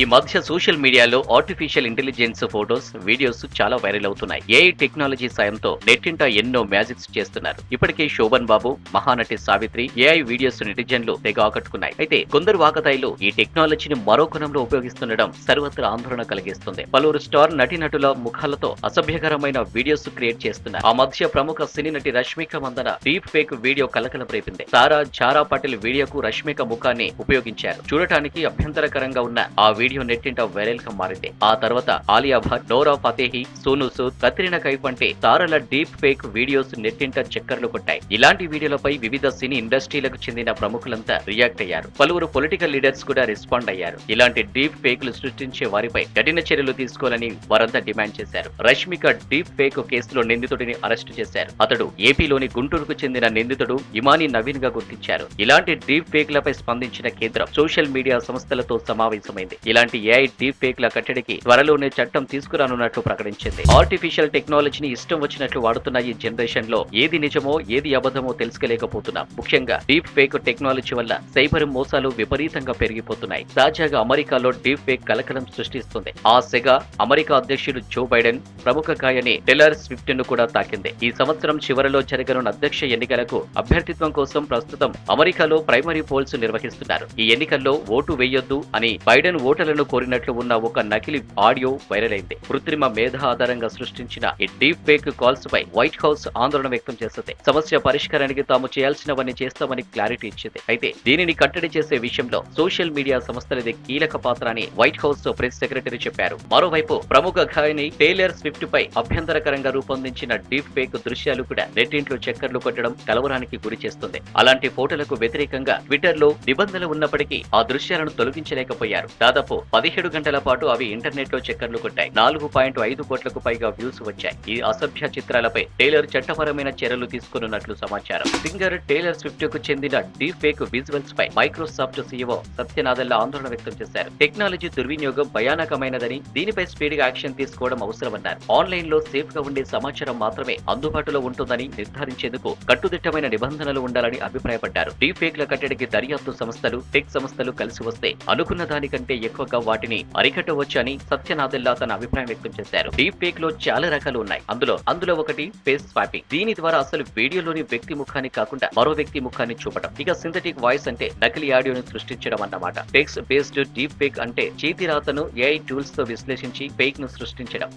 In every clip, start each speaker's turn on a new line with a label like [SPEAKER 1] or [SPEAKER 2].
[SPEAKER 1] ఈ మధ్య సోషల్ మీడియాలో ఆర్టిఫిషియల్ ఇంటెలిజెన్స్ ఫోటోస్ వీడియోస్ చాలా వైరల్ అవుతున్నాయి. ఏఐ టెక్నాలజీ సాయంతో నెట్టింట ఎన్నో మ్యాజిక్స్ చేస్తున్నారు. ఇప్పటికే శోభన్ బాబు మహానటి సావిత్రి ఏఐ వీడియోస్ నెటిజన్లు తెగ ఆకట్టుకున్నాయి. అయితే కొందరు వాకతాయిలు ఈ టెక్నాలజీని మరో కోణంలో ఉపయోగిస్తుండడం సర్వత్ర ఆందోళన కలిగిస్తుంది. పలువురు స్టార్ నటీనటుల ముఖాలతో అసభ్యకరమైన వీడియోస్ క్రియేట్ చేస్తున్నారు. ఆ మధ్య ప్రముఖ సినీ నటి Rashmika Mandanna deep fake video కలకలం రేపింది. సారా చారా పాటిల్ వీడియోకు రష్మిక ముఖాన్ని ఉపయోగించారు. చూడటానికి అభ్యంతరకరంగా ఉన్న ఆ వీడియో నెట్టింట వైరల్గా మారింది. ఆ తర్వాత ఆలియా భట్ నోరా ఫతేహి సోను సూద్ కత్రినా కైఫ్ వంటి తారల డీప్ ఫేక్ వీడియోస్ నెట్టింట చక్కర్లు కొట్టాయి. ఇలాంటి వీడియోలపై వివిధ సినీ ఇండస్ట్రీలకు చెందిన ప్రముఖులంతా రియాక్ట్ అయ్యారు. పలువురు పొలిటికల్ లీడర్స్ కూడా రెస్పాండ్ అయ్యారు. ఇలాంటి డీప్ ఫేక్లు సృష్టించే వారిపై కఠిన చర్యలు తీసుకోవాలని వారంతా డిమాండ్ చేశారు. రష్మిక డీప్ ఫేక్ కేసులో నిందితుడిని అరెస్టు చేశారు. అతడు ఏపీలోని గుంటూరుకు చెందిన నిందితుడు ఇమాని నవీన్గా గుర్తించారు. ఇలాంటి డీప్ ఫేక్లపై స్పందించిన కేంద్రం సోషల్ మీడియా సంస్థలతో సమావేశమైంది. ఇలాంటి ఏఐ డీప్ ఫేక్ల కట్టడికి త్వరలోనే చట్టం తీసుకురానున్నట్లు ప్రకటించింది. ఆర్టిఫిషియల్ టెక్నాలజీని ఇష్టం వచ్చినట్లు వాడుతున్న ఈ జనరేషన్లో ఏది నిజమో ఏది అబద్ధమో తెలుసుకోలేకపోతున్నాం. ముఖ్యంగా డీప్ ఫేక్ టెక్నాలజీ వల్ల సైబర్ మోసాలు విపరీతంగా పెరిగిపోతున్నాయి. తాజాగా అమెరికాలో డీప్ ఫేక్ కలకలం సృష్టిస్తుంది. ఆ సెగ అమెరికా అధ్యక్షుడు జో బైడెన్ ప్రముఖ గాయని టెలర్ స్విఫ్ట్ను కూడా తాకింది. ఈ సంవత్సరం చివరిలో జరగనున్న అధ్యక్ష ఎన్నికలకు అభ్యర్థిత్వం కోసం ప్రస్తుతం అమెరికాలో ప్రైమరీ పోల్స్ నిర్వహిస్తున్నారు. ఈ ఎన్నికల్లో ఓటు వేయొద్దు అని బైడెన్ ఓటర్లను కోరినట్లు ఉన్న ఒక నకిలీ ఆడియో వైరల్ అయింది కృత్రిమ మేధ ఆధారంగా సృష్టించిన ఈ డీప్ ఫేక్ కాల్స్ పై వైట్ హౌస్ ఆందోళన వ్యక్తం చేస్తుంది. సమస్య పరిష్కారానికి తాము చేయాల్సినవన్నీ చేస్తామని క్లారిటీ ఇచ్చింది. అయితే దీనిని కట్టడి చేసే విషయంలో సోషల్ మీడియా సంస్థలది కీలక పాత్ర అని వైట్ హౌస్ ప్రెస్ సెక్రటరీ చెప్పారు. మరోవైపు ప్రముఖ గాయని టేలర్ స్విఫ్ట్ పై అభ్యంతరకరంగా రూపొందించిన డీప్ ఫేక్ దృశ్యాలు కూడా నెట్టింట్లో చక్కర్లు కొట్టడం కలవరానికి గురి చేస్తుంది. అలాంటి ఫోటోలకు వ్యతిరేకంగా ట్విట్టర్లో నిబంధనలు ఉన్నప్పటికీ ఆ దృశ్యాలను తొలగించలేకపోయారు. దాదాపు పదిహేడు గంటల పాటు అవి ఇంటర్నెట్లో చక్కర్లు కొట్టాయి. నాలుగు పాయింట్ ఐదు కోట్లకు పైగా వ్యూస్ వచ్చాయి. ఈ అసభ్య చిత్రాలపై టైలర్ చట్టపరమైన చర్యలు తీసుకున్నట్లు సమాచారం. సింగర్ టైలర్ స్విఫ్ట్కు చెందిన డీప్ ఫేక్ విజువల్స్ పై మైక్రోసాఫ్ట్ సీఈఓ సత్యనాథల్లా ఆందోళన వ్యక్తం చేశారు. టెక్నాలజీ దుర్వినియోగం భయానకమైనదని దీనిపై స్పీడ్గా యాక్షన్ తీసుకోవడం అవసరమన్నారు. ఆన్లైన్లో సేఫ్గా ఉండే సమాచారం మాత్రమే అందుబాటులో ఉంటుందని నిర్ధారించేందుకు కట్టుదిట్టమైన నిబంధనలు ఉండాలని అభిప్రాయపడ్డారు. డీప్ ఫేక్ల కట్టడికి దర్యాప్తు సంస్థలు టెక్ సంస్థలు కలిసి వస్తే అనుకున్న దానికంటే ఎక్కువ ఎక్కువగా వాటిని అరికట్టవచ్చని సత్యనాథిల్లా తన అభిప్రాయం వ్యక్తం చేశారు. డీప్ ఫేక్లో చాలా రకాలు ఉన్నాయి. అందులో అందులో ఒకటి ఫేస్ స్వాపింగ్. దీని ద్వారా అసలు వీడియోలోని వ్యక్తి ముఖాన్ని కాకుండా మరో వ్యక్తి ముఖాన్ని చూపడం ఇక సింథటిక్ వాయిస్ అంటే నకిలీ ఆడియోని సృష్టించడం అన్నమాట. టెక్స్ట్ బేస్డ్ డీప్ ఫేక్ అంటే చేతి రాతను ఏఐ టూల్స్తో విశ్లేషించి ఫేక్ను సృష్టించడం.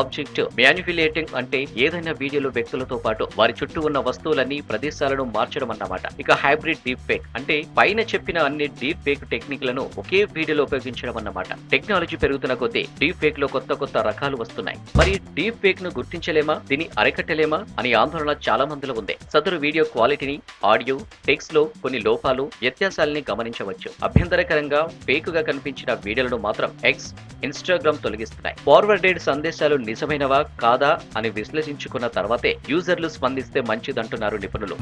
[SPEAKER 1] ఆబ్జెక్ట్ మ్యానిపులేటింగ్ అంటే ఏదైనా వీడియోలో వ్యక్తులతో పాటు వారి చుట్టూ ఉన్న వస్తువులన్నీ ప్రదేశాలను మార్చడం అన్నమాట. ఇక హైబ్రిడ్ డీప్ ఫేక్ అంటే పైన చెప్పిన అన్ని డీప్ ఫేక్ టెక్నిక్లను ఒకే వీడియోలో ఉపయోగించడం అన్నమాట టెక్నాలజీ పెరుగుతున్న కొద్దీ డీప్ ఫేక్లో కొత్త కొత్త రకాలు వస్తున్నాయి. మరి డీప్ ఫేక్ను గుర్తించలేమా? దీన్ని అరికట్టలేమా? అని ఆందోళన చాలా మందిలో ఉంది. సదరు వీడియో క్వాలిటీని ఆడియో టెక్స్ట్లో కొన్ని లోపాలు వ్యత్యాసాలని గమనించవచ్చు. అభ్యంతరకరంగా ఫేక్గా కనిపించిన వీడియోలను మాత్రం ఎక్స్ ఇన్స్టాగ్రామ్ తొలగిస్తున్నాయి. ఫార్వర్డెడ్ సందేశాలు నిజమైనవా? కాదా? అని విశ్లేషించుకున్న తర్వాతే యూజర్లు స్పందిస్తే మంచిదంటున్నారు నిపుణులు.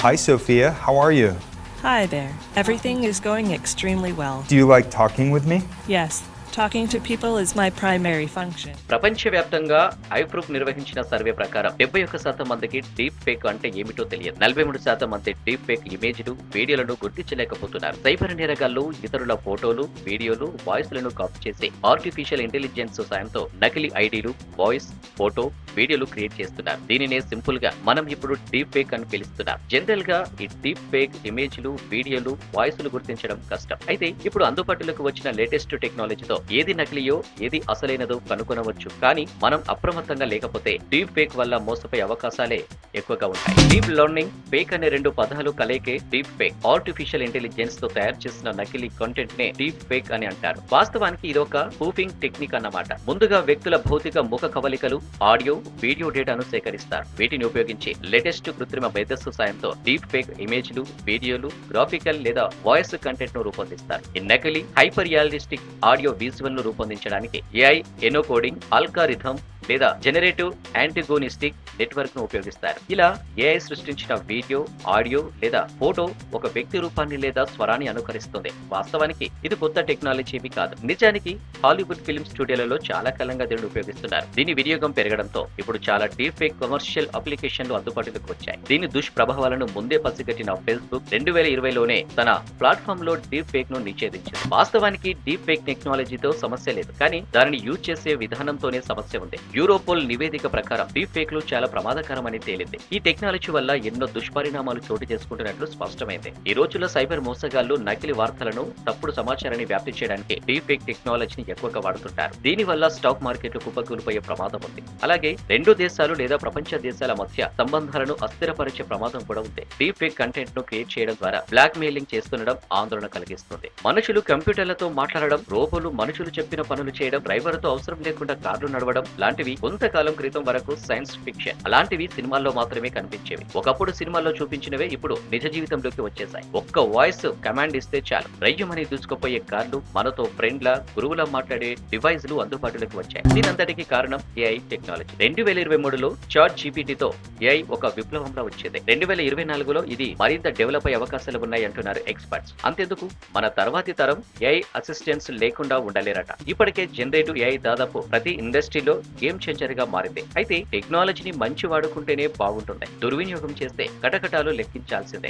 [SPEAKER 2] Hi
[SPEAKER 3] there. Everything is going extremely well.
[SPEAKER 2] Do you like talking with me?
[SPEAKER 3] Yes, talking to people is my primary function.
[SPEAKER 1] ప్రపంచవ్యాప్తంగా ఐప్రూఫ్ నిర్వహించిన సర్వే ప్రకారం డెబ్బై ఒక్క శాతం మందికి డీప్ ఫేక్ అంటే ఏమిటో తెలియదు నలభై మూడు శాతం మంది డీప్ ఫేక్ ఇమేజ్లు వీడియోలను గుర్తించలేకపోతున్నారు సైబర్ నేరగాళ్ళు ఇతరుల ఫోటోలు వీడియోలు వాయిస్లను కాపీ చేసి ఆర్టిఫిషియల్ ఇంటెలిజెన్స్ సాయంతో నకిలీ ఐడీలు వాయిస్ ఫోటో వీడియోలు క్రియేట్ చేస్తున్నారు. దీనినే సింపుల్గా మనం ఇప్పుడు డీప్ ఫేక్ అని పిలుస్తున్నాం. జనరల్గా ఈ డీప్ ఫేక్ ఇమేజ్లు వీడియోలు వాయిస్లు గుర్తించడం కష్టం. అయితే ఇప్పుడు అందుబాటులోకి వచ్చిన లేటెస్ట్ టెక్నాలజీతో ఏది నకిలీయో ఏది అసలైనదో కనుగొనవచ్చు. కానీ మనం అప్రమత్తంగా లేకపోతే డీప్ ఫేక్ వల్ల మోసపోయే అవకాశాలే ఎక్కువగా ఉంటాయి. డీప్ లెర్నింగ్ ఫేక్ అనే రెండు పదాలు కలయికే డీప్ ఫేక్. ఆర్టిఫిషియల్ ఇంటెలిజెన్స్తో తయారు చేసిన నకిలీ కంటెంట్ నే డీప్ ఫేక్ అని అంటారు. వాస్తవానికి ఇది ఒక ప్రూఫింగ్ టెక్నిక్ అన్నమాట. ముందుగా వ్యక్తుల భౌతిక ముఖ కవలికలు ఆడియో వీడియో డేటాను సేకరిస్తారు. వీటిని ఉపయోగించి లేటెస్ట్ కృత్రిమ మేధస్సు సాయంతో డీప్ ఫేక్ ఇమేజ్లు వీడియోలు గ్రాఫికల్ లేదా వాయిస్ కంటెంట్ను రూపొందిస్తారు. ఈ నకిలీ హైపర్ రియాలిస్టిక్ ఆడియో విజువల్ను రూపొందించడానికి ఏఐ ఎనోకోడింగ్ అల్కారిథం లేదా జనరేటివ్ యాంటిగోనిస్టిక్ నెట్వర్క్ను ఉపయోగిస్తారు. ఇలా ఏఐ సృష్టించిన వీడియో ఆడియో లేదా ఫోటో ఒక వ్యక్తి రూపాన్ని లేదా స్వరాన్ని అనుకరిస్తుంది. వాస్తవానికి ఇది కొత్త టెక్నాలజీ కాదు. నిజానికి హాలీవుడ్ ఫిల్మ్ స్టూడియోలలో చాలా కాలంగా దీనిని ఉపయోగిస్తున్నారు. దీని వినియోగం పెరగడంతో ఇప్పుడు చాలా డీప్ ఫేక్ కమర్షియల్ అప్లికేషన్లు అందుబాటులోకి వచ్చాయి. దీని దుష్ప్రభావాలను ముందే పసిగట్టిన ఫేస్బుక్ రెండు వేల ఇరవైలోనే తన ప్లాట్ఫామ్లో డీప్ ఫేక్ను నిషేధించింది. వాస్తవానికి డీప్ ఫేక్ టెక్నాలజీతో సమస్య లేదు. కానీ దానిని యూజ్ చేసే విధానంతోనే సమస్య ఉంది. యూరోపోల్ నివేదిక ప్రకారం డీప్ ఫేక్లు చాలా ప్రమాదకరమని తేలింది. ఈ టెక్నాలజీ వల్ల ఎన్నో దుష్పరిణామాలు చోటు చేసుకుంటున్నట్లు స్పష్టమైంది. ఈ రోజుల్లో సైబర్ మోసగాళ్ళు నకిలీ వార్తలను తప్పుడు సమాచారాన్ని వ్యాప్తి చేయడానికి డీప్ ఫేక్ టెక్నాలజీని ఎక్కువగా వాడుతుంటారు. దీని వల్ల స్టాక్ మార్కెట్లు కుప్పకూలిపోయే ప్రమాదం ఉంది. అలాగే రెండు దేశాలు లేదా ప్రపంచ దేశాల మధ్య సంబంధాలను అస్థిరపరిచే ప్రమాదం కూడా ఉంది. డీప్ ఫేక్ కంటెంట్ను క్రియేట్ చేయడం ద్వారా బ్లాక్ మెయిలింగ్ చేస్తుండడం ఆందోళన కలిగిస్తుంది. మనుషులు కంప్యూటర్లతో మాట్లాడడం రోబోలు మనుషులు చెప్పిన పనులు చేయడం డ్రైవర్తో అవసరం లేకుండా కార్లు నడవడం లాంటివి కొంతకాలం క్రితం వరకు సైన్స్ ఫిక్షన్. అలాంటివి సినిమాల్లో మాత్రమే కనిపించేవి. ఒకప్పుడు సినిమాల్లో చూపించినవే ఇప్పుడు నిజ జీవితంలోకి వచ్చేసాయి ఒక్క వాయిస్ కమాండ్ ఇస్తే చాలు. రయ్యమని దూసుకుపోయే కార్లు మనతో ఫ్రెండ్ల గురువులా మాట్లాడే డివైస్లు అందుబాటులోకి వచ్చాయి. దీనంతటికి కారణం ఏఐ టెక్నాలజీ. రెండు వేల ఇరవై మూడులో చాట్ జీపీటీతో ఏఐ ఒక విప్లవంలా వచ్చింది. రెండు వేల ఇరవై నాలుగులో ఇది మరింత డెవలప్ అయ్యే అవకాశాలు ఉన్నాయి అంటున్నారు ఎక్స్పర్ట్స్. అంతేందుకు? మన తర్వాతి తరం ఏఐ అసిస్టెంట్స్ లేకుండా ఉండలేరట. ఇప్పటికే జనరేటివ్ ఏఐ దాదాపు ప్రతి ఇండస్ట్రీలో గేమ్ చేంజర్గా మారింది. అయితే టెక్నాలజీని మంచి వాడుకుంటేనే బాగుంటుంది దుర్వినియోగం చేస్తే కటకటాలు లెక్కించాల్సిందే.